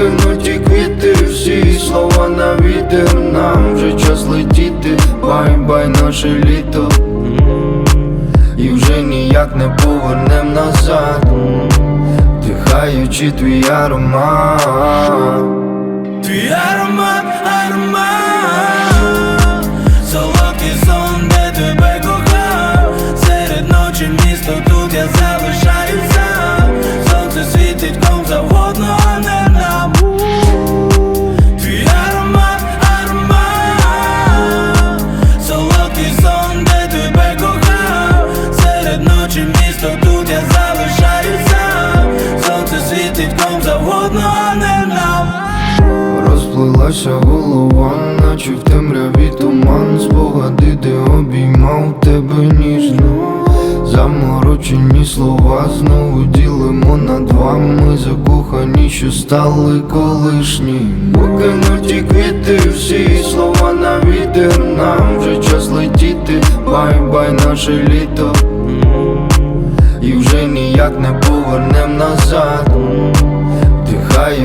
Покинуті квіти, всі слова на вітер Нам вже час летіти, бай-бай наше літо. І вже ніяк не повернем назад Вдихаючи твій аромат Розплилася голова, наче в темряві туман Спогади, де обіймав тебе ніжно Заморочені слова знову ділимо на два. Ми закохані, що стали колишні. Покинуті квіти, всі слова на вітер Нам. Вже час летіти, бай-бай наше літо. І вже ніяк не повернем назад